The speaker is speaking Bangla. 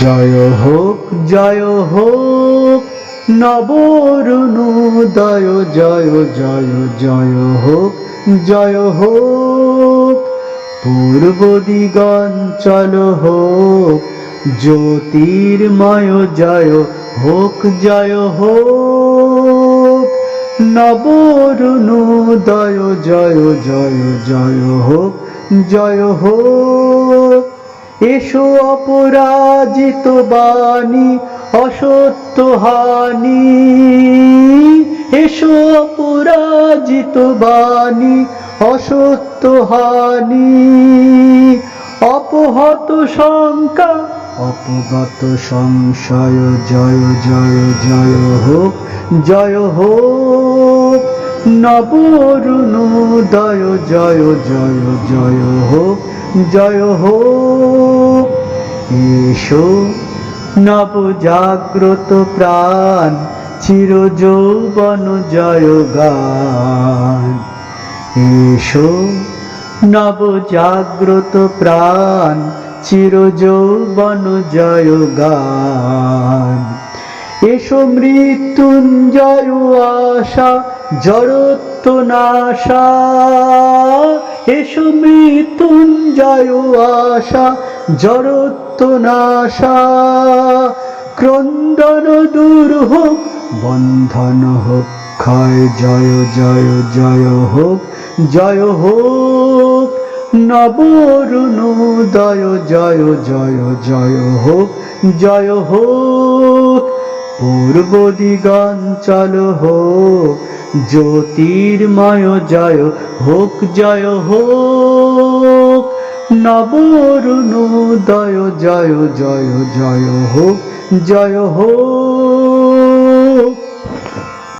জয় হোক জয় হোক, নবরুণোদয়, জয় জয় জয় হোক জয় হোক, পূর্ব দিগঞ্চল হোক, জ্যোতির্ময় জয় হোক জয় হোক, নবরুণোদয়, জয় জয় জয় হোক জয় হোক এসো অপরাজিত বাণী, অসত্য হানি। এসো অপরাজিত বাণী, অসত্য হানি। অপহত শঙ্কা অপগত সংশয়, জয় জয় জয় হোক জয় হোক নবরুণোদয় জয় জয় জয় জয় হো, জয় হোক এসো নবজাগ্রত প্রাণ চির যৌবন জয় গান। এসো নবজাগ্রত প্রাণ চির যৌবন জয় গান। এসো মৃত্যুঞ্জয় আশা জড়ত্ব নাশা, এসো মৃত্যুঞ্জয় আশা, জড়ত্ব নাশা, ক্রন্দন দূর হোক, বন্ধন হোক, ক্ষয়, জয় জয় জয় হোক জয় হোক, নবরুণোদয়, জয় জয় জয় হোক জয় হোক। পূর্ব দিগঞ্চল হোক, জ্যোতির্ময় জয় হোক জয় হোক, নবরুণোদয় জয় জয় জয় হোক জয় হোক।